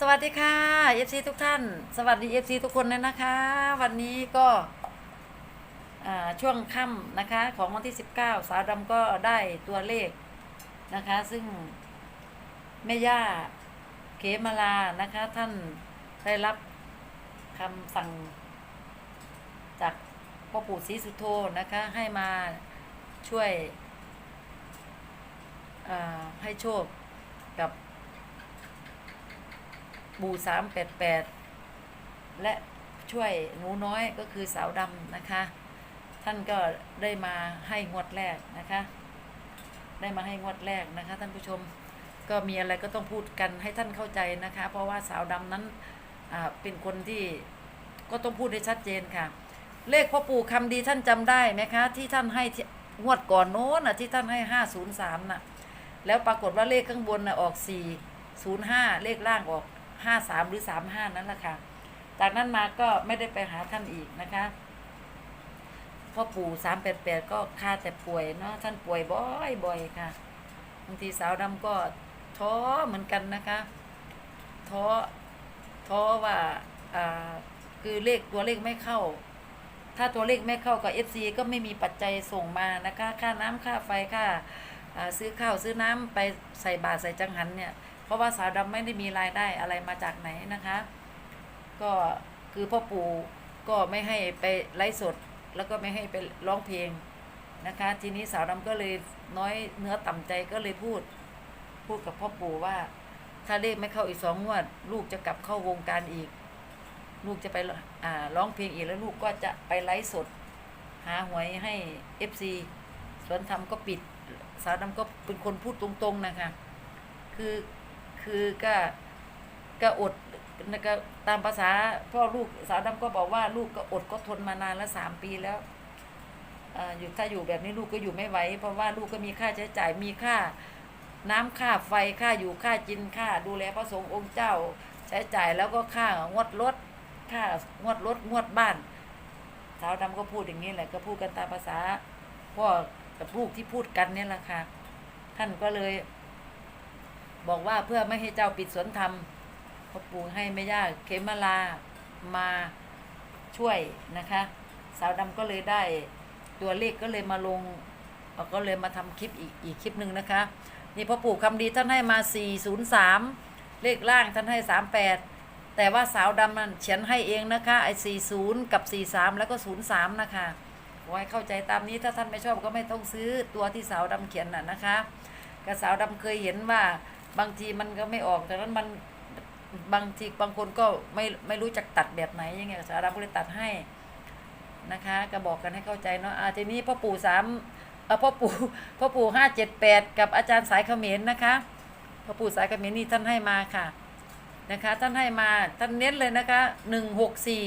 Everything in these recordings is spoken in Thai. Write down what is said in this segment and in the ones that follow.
สวัสดีค่ะ FC ทุกท่าน สวัสดี FC ทุกคนเลยนะคะ วันนี้ก็ช่วงค่ำนะคะ ของวันที่ 19 สาวดำก็ได้ตัวเลขนะคะ ซึ่งแม่ย่าเขมาลานะคะ ท่านได้รับคำสั่ง จากพ่อปู่ศรีสุโธนะคะ ให้มาช่วยให้โชคกับ บูสามแปดแปดและช่วยหนูน้อยก็คือสาวดำนะคะ ท่านก็ได้มาให้งวดแรกนะคะ ได้มาให้งวดแรกนะคะ ท่านผู้ชมก็มีอะไรก็ต้องพูดกันให้ท่านเข้าใจนะคะ เพราะว่าสาวดำนั้นเป็นคนที่ก็ต้องพูดให้ชัดเจนค่ะ เลขพ่อปู่คำดีท่านจำได้ไหมคะ ที่ท่านให้งวดก่อนโน้นนะที่ท่านให้ห้าศูนย์สามน่ะ แล้วปรากฏว่าเลขข้างบนน่ะออกสี่ศูนย์ห้าเลขล่างออก ห้าสามหรือสามห้านั่นแหละค่ะ จากนั้นมาก็ไม่ได้ไปหาท่านอีกนะคะพ่อปู่สามแปดแปดก็ค่าแต่ป่วยเนาะท่านป่วยบ่อยบ่อยค่ะบางทีสาวดำก็ท้อเหมือนกันนะคะท้อท้อว่าอ่าคือเลขตัวเลขไม่เข้า ถ้าตัวเลขไม่เข้ากับ FC ก็ไม่มีปัจจัยส่งมานะคะ ค่าน้ำค่าไฟค่าซื้อข้าวซื้อน้ำไปใส่บาตรใส่จังหันเนี่ย เพราะว่าสาวดำไม่ได้มีรายได้อะไรมาจากไหนนะคะ ก็คือพ่อปู่ก็ไม่ให้ไปไลฟ์สด แล้วก็ไม่ให้ไปร้องเพลงนะคะ ทีนี้สาวดำก็เลยน้อยเนื้อต่ำใจก็เลยพูด พูดกับพ่อปู่ว่า ถ้าเลขไม่เข้าอีกสองงวด ลูกจะกลับเข้าวงการอีก ลูกจะไปอ่าร้องเพลงอีกแล้วลูกก็จะไปไลฟ์สด หาหวยให้ FC สวนธรรมก็ปิด สาวดำก็เป็นคนพูดตรงๆนะคะ คือ คือก็ก็อดนก็ตามภาษาพ่อลูกสาวดำก็บอกว่าลูกก็อดก็ทนมานานแล้วสามปีแล้วอ่าอยู่ถ้าอยู่แบบนี้ลูกก็อยู่ไม่ไหวเพราะว่าลูกก็มีค่าใช้จ่ายมีค่าน้ำค่าไฟค่าอยู่ค่ากินค่า ดูแลพระสงฆ์องค์เจ้า ใช้จ่ายแล้วก็ค่างวดรถค่างวดรถงวดบ้านสาวดำก็พูดอย่างนี้แหละก็พูดกันตามภาษาพ่อกับลูกที่พูดกันเนี่ยแหละค่ะท่านก็เลย บอกว่าเพื่อไม่ให้เจ้าปิดสวนธรรมพ่อปู่ให้แม่ย่าเขมลามาช่วยนะคะ สาวดำก็เลยได้ตัวเลขก็เลยมาลงเอ่อก็เลยมาทำคลิปอีกอีกคลิปหนึ่งนะคะ นี่พ่อปู่คำดีท่านให้มา 403 เลขล่างท่านให้ 38 แต่ว่าสาวดำนั้นเขียนให้เองนะคะไอ้40 กับ 43 แล้วก็ 03 นะคะขอให้เข้าใจตามนี้ถ้าท่านไม่ชอบก็ไม่ต้องซื้อตัวที่สาวดำเขียนน่ะนะคะกระสาวดำเคยเห็นว่า บางทีมันก็ไม่ออกแต่นั้นมันบางทีบางคนก็ไม่ไม่รู้จักตัดแบบไหนยังไงสาวดำก็เลยตัดให้นะคะก็บอกกันให้เข้าใจเนาะอาทีนี้พ่อปู่สามเออพ่อปู่พ่อปู่ห้าเจ็ดแปดกับอาจารย์สายเขมรนะคะพ่อปู่สายเขมรนี่ท่านให้มาค่ะนะคะท่านให้มาท่านเน้นเลยนะคะหนึ่งหกสี่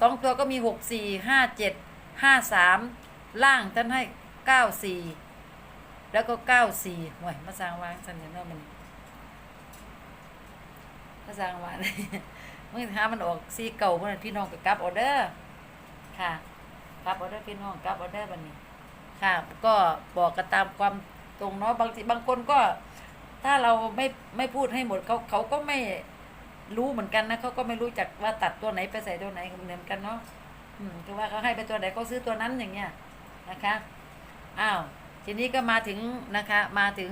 สองตัวก็มีหกสี่ห้าเจ็ดห้าสามล่างท่านให้เก้าสี่แล้วก็เก้าสี่ห่วยมาสร้างวางสันเนาะมันาสร้างวางเมื่อหามันออกซีเก่าเมื่อนั้นพี่น้องก็กลับออเดอร์ค่ะกลับออเดอร์พี่น้องกลับออเดอร์บันนี้ ค่ะ ก็บอกกันตามความตรงเนาะบางทีบางคนก็ ถ้าเราไม่ไม่พูดให้หมดเขาเขาก็ไม่รู้เหมือนกันนะเขาก็ไม่รู้จักว่าตัดตัวไหนไปใส่ตัวไหนเหมือนกันเนาะอืมคือว่าเขาให้ไปตัวไหนเขาซื้อตัวนั้นอย่างเงี้ยนะคะอ้าวทีนี้ก็มาถึงนะคะ มาถึง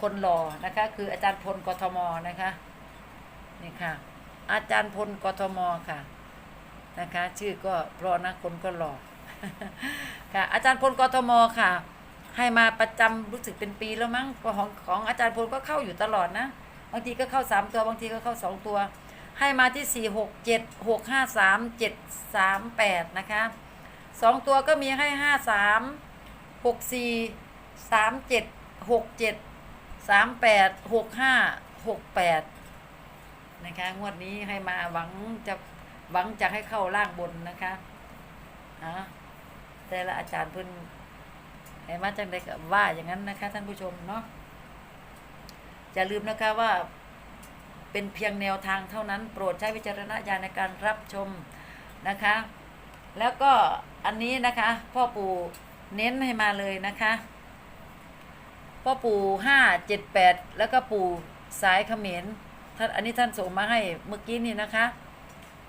คนหล่อนะคะ คืออาจารย์พลกทมนะคะ นี่ค่ะ อาจารย์พลกทมค่ะนะคะ ชื่อก็เพราะนะคนก็หล่อค่ะ อาจารย์พลกทมค่ะ ให้มาประจำรู้สึกเป็นปีแล้วมั้งของของอาจารย์พลก็เข้าอยู่ตลอดนะบางทีก็เข้าสามตัวบางทีก็เข้าสองตัว ให้มาที่สี่หกเจ็ดหกห้าสามเจ็ดสามแปดนะคะสองตัวก็มีให้ห้าสามหกสี่สามเจ็ดหกเจ็ดสามแปดหกห้าหกแปด นะคะงวดนี้ให้มาหวังจะหวังจะให้เข้าล่างบนนะคะอะแต่ละอาจารย์เพิ่นไอ้มาจังได้ก็ว่าอย่างนั้นนะคะ ท่านผู้ชมเนาะอย่าลืมนะคะว่าเป็นเพียงแนวทางเท่านั้น โปรดใช้วิจารณญาณในการรับชมนะคะ แล้วก็อันนี้นะคะ พ่อปู่เน้นให้มาเลยนะคะพ่อปู่ห้าเจ็ดแปดแล้วก็ปู่สายเขมร ท่านอันนี้ท่านส่งมาให้เมื่อกี้นี่นะคะ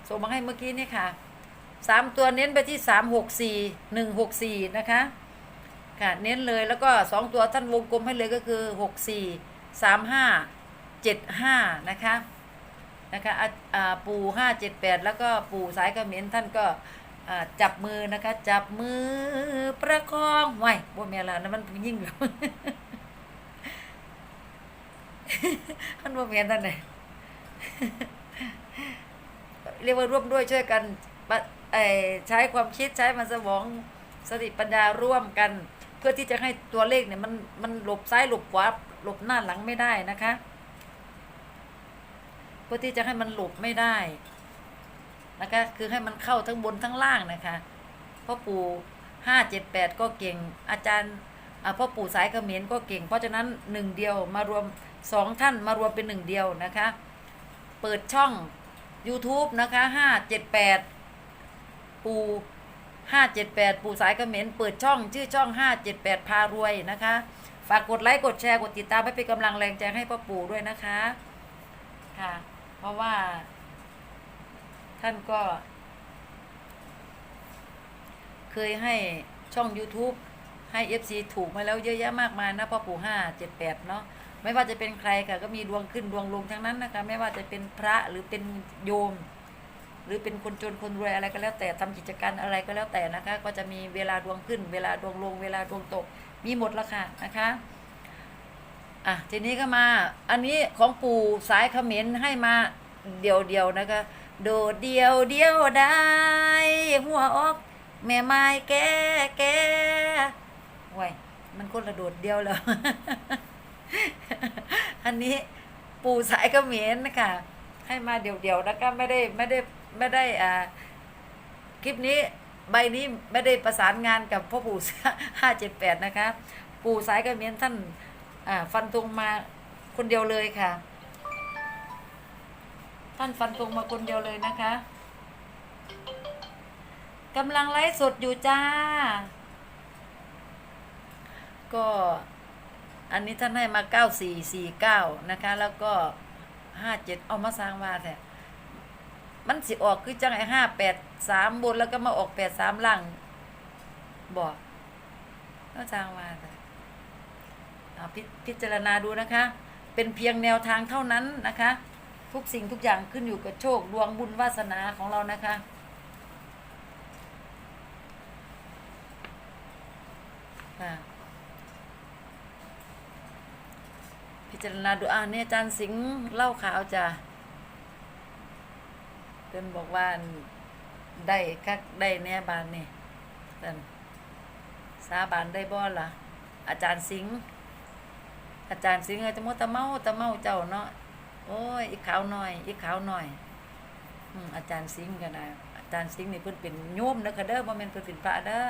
ส่งมาให้เมื่อกี้นี่ค่ะสามตัวเน้นไปที่สามหกสี่หนึ่งหกสี่นะคะค่ะเน้นเลยแล้วก็สองตัวท่านวงกลมให้เลยก็คือหกสี่สามห้าเจ็ดห้านะคะนะคะอะอ่าปู่ห้าเจ็ดแปดแล้วก็ปู่สายกระเขมรท่านก็จับมือนะคะ จับมือประคองไว้บ่แม่นละนั่นมันยิ่งแล้วท่านบ่แม่นท่านไหน เรียกว่าร่วมด้วยช่วยกันใช้ความคิดใช้มันสมองสติปัญญาร่วมกัน เพื่อที่จะให้ตัวเลขเนี่ยมันมันหลบซ้ายหลบขวาหลบหน้าหลังไม่ได้นะคะ เพื่อที่จะให้มันหลบไม่ได้นะคะ คือให้มันเข้าทั้งบนทั้งล่างนะคะพ่อปู่ห้าเจ็ดแปดก็เก่ง อาจารย์พ่อปู่สายเขมรก็เก่ง เพราะฉะนั้นหนึ่งเดียวมารวมสองท่านมารวมเป็นหนึ่งเดียวนะคะ เปิดช่อง YouTube นะคะห้าเจ็ดแปดปูห้าเจ็ดแปดปูสายเขมรเปิดช่องชื่อช่องห้าเจ็ดแปดพารวยนะคะ ฝากกดไลค์กดแชร์กดติดตามให้เป็นกำลังแรงใจให้พ่อปู่ด้วยนะคะค่ะ เพราะว่า ท่านก็ เคยให้ช่อง YouTube ให้ FC ถูกมาแล้วเยอะแยะมากมายนะพ่อปู่ห้าเจ็ดแปดเนาะ ไม่ว่าจะเป็นใครค่ะก็มีดวงขึ้นดวงลงทั้งนั้นนะคะ ไม่ว่าจะเป็นพระหรือเป็นโยม หรือเป็นคนจนคนรวยอะไรก็แล้วแต่ทำกิจการอะไรก็แล้วแต่นะคะ ก็จะมีเวลาดวงขึ้น เวลาดวงลง เวลาดวงตก มีหมดละค่ะนะคะอะทีนี้ก็มา อันนี้ของปู่สายเขมรให้มาเดียวเดียวนะคะ โดดเดียวเดียวได้หัวออกแม่ไม้แก่แก่ไว้ยมันคนละโดดเดียวแล้ว อันนี้ปู่สายกเขมรนะคะให้มาเดี่ยวๆนะคะไม่ได้ไม่ได้ไม่ได้อ่าคลิปนี้ใบนี้ไม่ได้ประสานงานกับพ่อปู่ห้าเจ็ดแปดนะคะ ปู่สายกเขมรท่านอ่าฟันธงมาคนเดียวเลยค่ะ ท่านฟันธงมาคนเดียวเลยนะคะกำลังไลฟ์สดอยู่จ้า ก็ อันนี้ท่านให้มาเก้าสี่สี่เก้านะคะ แล้วก็ห้าเจ็ดเอามาสร้างว่าแท้มันสิออกคือจังไอห้าแปดสามบนแล้วก็มาออกแปดสามล่างบอกก็สร้างว่าแต่พิพิจารณาดูนะคะ เป็นเพียงแนวทางเท่านั้นนะคะ ทุกสิ่งทุกอย่างขึ้นอยู่กับโชคดวงบุญวาสนาของเรานะคะค่ะ พิจารณาดูอ่าเนี่ยอาจารย์สิงห์เล่าข่าวจ้ะเพิ่นบอกว่าได้คักได้แน่บานนี่เพิ่นสาบานได้บ่ล่ะ อาจารย์สิงห์อาจารย์สิงห์เอ้ยตะมตะเมาตะเมาเจ้าเนาะโอ้ยอีกขาวหน่อย อีกขาวหน่อยอืมอาจารย์สิงห์ก็ได้อาจารย์สิงห์นี่เพิ่นเป็นโยมนะคะเด้อบ่แม่นเพิ่นเป็นพระเด้อ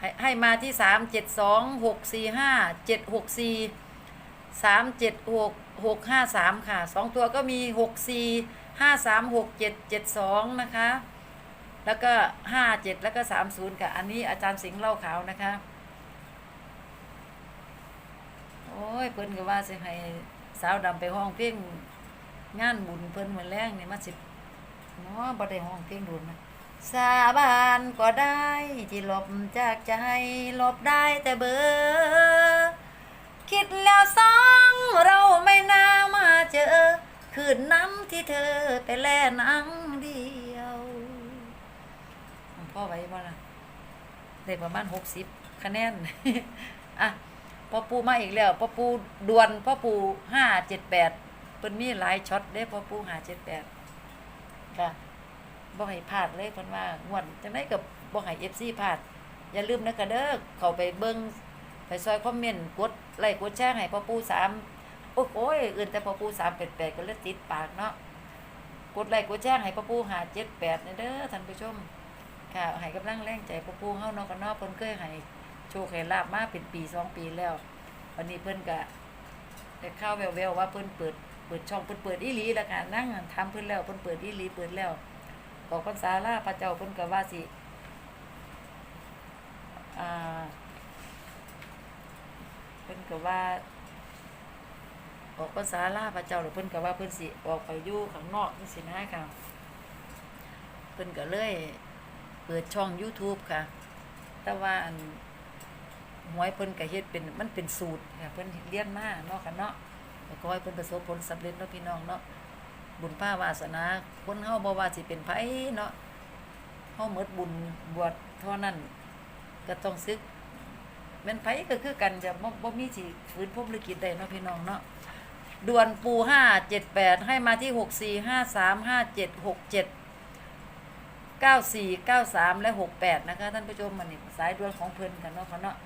ให้ให้มาที่สามเจ็ดสองหกสี่ห้าเจ็ดหกสี่ สามเจ็ดหกหกห้าสามค่ะสองตัวก็มีหกสี่ห้าสามหกเจ็ดเจ็ดสองนะคะ แล้วก็ห้าเจ็ดแล้วก็สามศูนย์ค่ะอันนี้อาจารย์สิงห์เล่าขาวนะคะ โอ้ยเพิ่นก็ว่าสิให้สาวดำไปห้องเพลงงานบุญเพิ่นเหมือนแรงเนี่ยมาสิเนาะบ่ได้ห้องเพลงดุนนะสาบานก็ได้ที่หลบจากใจหลบได้แต่เบอ คิดแล้วสองเราไม่น่ามาเจอ คืนน้ำที่เธอไปแล่นังเดียวพ่อไว้บ่ล่ะได้ประมาณหกสิบคะแนนอะพ่อปูมาอีกแล้วพ่อปูดวนพ่อปูห้าเจ็ดแปดเพิ่นมีหลายช็อตเด้พ่อปูห้าเจ็ดแปดค่ะบ่ให้พลาดเลยเพิ่นว่างวดจังได๋กับบ่ให้ FC พลาด อย่าลืมนะคะเด้อเข้าไปเบิ่ง ไปซอยคอมเมนต์กดไลค์กดแชร์ให้พ่อปู่สามโอ้โหอื่นแต่พ่อปู่สามแปดแปดก็เลยติดปากเนาะกดไลค์กดแชร์ให้พ่อปู่หาเจ็ดแปดเด้อท่านผู้ชมค่ะให้กำลังแรงใจพ่อปู่เฮาเนาะกันนาะเพิ่นเคยให้โชคให้ลาบมาเป็นปีสองปีแล้ว วันนี้เพิ่นก็ได้ข่าวแววๆว่าเพิ่นเปิดเปิดช่องเพิ่นเปิดอีหลีแล้วค่ะนั่งทำเพิ่นแล้วเพิ่นเปิดอีหลีเปิดแล้วบอกพรรษาลาพระเจ้าเพิ่นก็ว่าสิอ่า เพิ่นก็ว่า ออกภาษาลาพระเจ้าหรือเพิ่นก็ว่าเพิ่นสิออกไปอยู่ข้างนอกนี่สินะค่ะเพิ่นก็เลยเปิดช่อง YouTube ค่ะ แต่ว่าอันหวยเพิ่นก็เฮ็ดเป็นมันเป็นสูตรค่ะเพิ่นเรียนมาเนาะค่ะเนาะแล้วก็ให้เพิ่นประสบผลสำเร็จเนาะพี่น้องเนาะบุญภาวาสนาคนเฮาบ่ว่าสิเป็นไผเนาะเฮาหมดบุญบวชเท่านั้นก็ต้องซึก แม่นไผก็คือกันจะบ่บ่มีสิฝืนพรหมลิขิตได้เนาะพี่น้องเนาะด่วนปูห้าเจ็ดแปดให้มาที่หกสี่ห้าสามห้าเจ็ดหกเจ็ดเก้าสี่เก้าสามและหกแปดนะคะ ท่านผู้ชมมันนี่สายด่วนของเพิ่อนกันเนาะค่ะเนาะ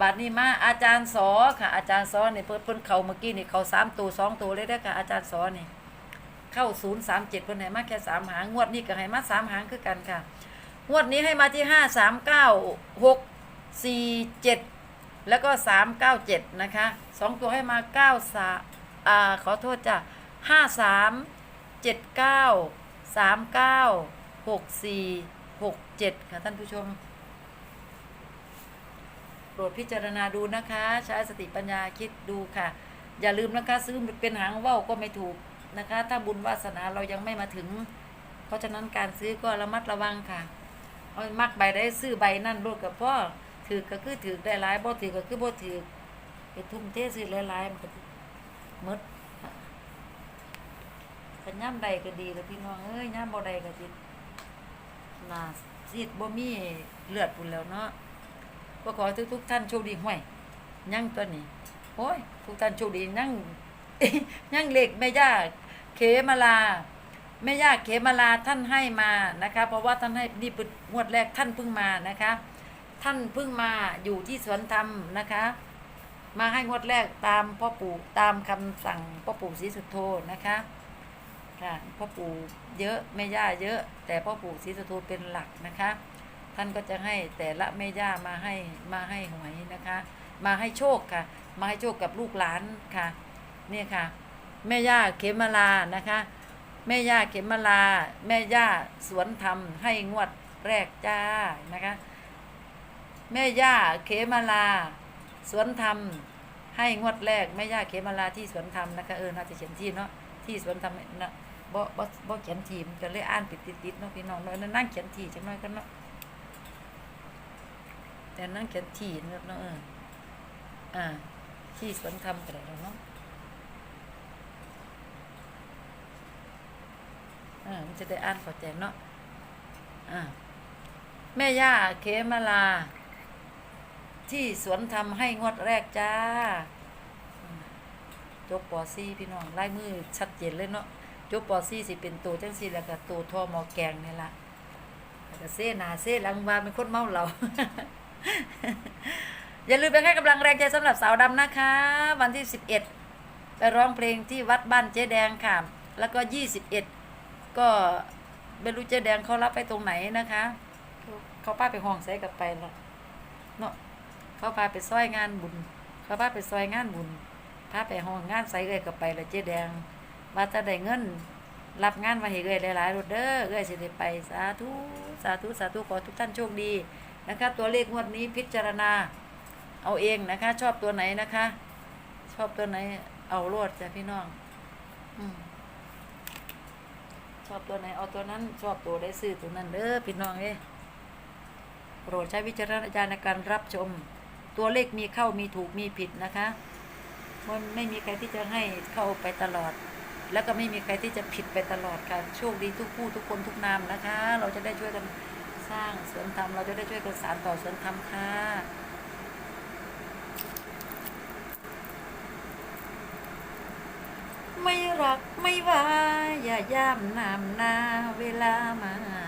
บาดนี้มาอาจารย์สอค่ะ อาจารย์สอนี่เพิ่นเพิ่นเขาเมื่อกี้นี่เขาสามตัวสองตัวเลยได้ค่ะอาจารย์สอนี่เข้าศูนย์สามเจ็ดเพิ่นให้มาแค่สามหางงวดนี้ก็ให้มาสามหางคือกันค่ะงวดนี้ให้มาที่ห้าสามเก้าหกสี่เจ็ด แล้วก็สามเก้าเจ็ดนะคะสองตัวให้มาเก้าสาอ่าขอโทษจ้ะห้าสามเจ็ดเก้าสามเก้าหกสี่หกเจ็ดค่ะท่านผู้ชม โปรดพิจารณาดูนะคะ ใช้สติปัญญาคิดดูค่ะ อย่าลืมนะคะ ซื้อเป็นหางว่าวก็ไม่ถูกนะคะ ถ้าบุญวาสนาเรายังไม่มาถึง เพราะฉะนั้นการซื้อก็ระมัดระวังค่ะเอามักใบได้ซื้อใบนั่นรดกับพ่อ ถือก็คือถือได้หลายบ่ถือก็คือบ่ถือไปทุ่มเทซื้อหลายๆมันก็มดขันย่ำใดก็ดีแล้วพี่น้องเอ้ยย่ำบ่ใดก็จิหนาซีดบ่มีเลือดปุ่นแล้วเนาะก็ขอให้ทุกท่านโชคดีห่วยยั่งตัวนี้โอ้ยทุกท่านโชคดียั่งยั่งเหล็กแม่ย่าเขมาลาแม่ย่าเขมาลาท่านให้มานะคะ เพราะว่าท่านให้นี่เป็นงวดแรกท่านเพิ่งมานะคะ ท่านเพิ่งมาอยู่ที่สวนธรรมนะคะ มาให้งวดแรกตามพ่อปู่ตามคำสั่งพ่อปู่ศรีสุโธนะคะค่ะพ่อปู่เยอะแม่ย่าเยอะ แต่พ่อปู่ศรีสุโธเป็นหลักนะคะ ท่านก็จะให้แต่ละแม่ย่ามาให้มาให้หวยนะคะ มาให้โชคค่ะ มาให้โชคกับลูกหลานค่ะเนี่ยค่ะ แม่ย่าเขมลานะคะ แม่ย่าเขมลาแม่ย่าสวนธรรมให้งวดแรกจ้านะคะ แม่ย่าเขมาลา สวนธรรม ให้งวดแรกแม่ย่าเขมาลาที่สวนธรรมนะคะเออน่าจะเขียนที่เนาะที่สวนธรรมนะบ่บ่บ่เขียนทีมนก็เลยอ่านติดติดๆเนาะพี่น้องเนาะนั่งเขียนทีจังน้อยกันเนาะแต่นั่งเขียนทีเนาะเนาะเอออ่าที่สวนธรรมก็ได้แล้วเนาะอ่ามันจะได้อ่านเข้าใจเนาะอ่าแม่ย่าเขมาลา ที่สวนทำให้งวดแรกจ้าจบปอซี่พี่น้องลายมือชัดเจนเลยเนาะจบปอซี่สิเป็นตัวจังซี่แล้วก็ตัวทอหมอแกงนี่ละแล้วก็เส้หนาเส้หลังวาเป็นคนเมาเหล้าอย่าลืมไปให้กำลังแรงใจสำหรับสาวดำนะคะ วันที่ 11 ไปร้องเพลงที่วัดบ้านเจ๊แดงค่ะ แล้วก็ 21 ก็ไม่รู้เจ๊แดงเขารับไปตรงไหนนะคะ เขาพาไปห้องใส่กับไปละเนาะ เขาพาไปซอยงานบุญ เขาพาไปซอยงานบุญพาไปห้องงานใส่เอ้ยกับไปละเจ๊แดง ว่าจะได้เงิน รับงานมาให้เอ้ยหลายๆรถเด้อเอ้ยสิได้ไปสาธุสาธุสาธุขอทุกท่านโชคดีนะคะตัวเลขงวดนี้พิจารณา เอาเองนะคะ ชอบตัวไหนนะคะ ชอบตัวไหน เอาโลดจ้ะพี่น้องอชอบตัวไหนเอาตัวนั้น ชอบตัวได้ซื้อตัวนั้นเด้อพี่น้องเอ้โปรดใช้วิจารณญาณในการรับชม ตัวเลขมีเข้ามีถูกมีผิดนะคะมันไม่มีใครที่จะให้เข้าไปตลอด แล้วก็ไม่มีใครที่จะผิดไปตลอดค่ะ โชคดีทุกผู้ทุกคนทุกนามนะคะ เราจะได้ช่วยกันสร้างสวนธรรม เราจะได้ช่วยกันสานต่อสวนธรรมค่ะไม่รักไม่ว่าอย่าย่ำนำหน้าเวลามา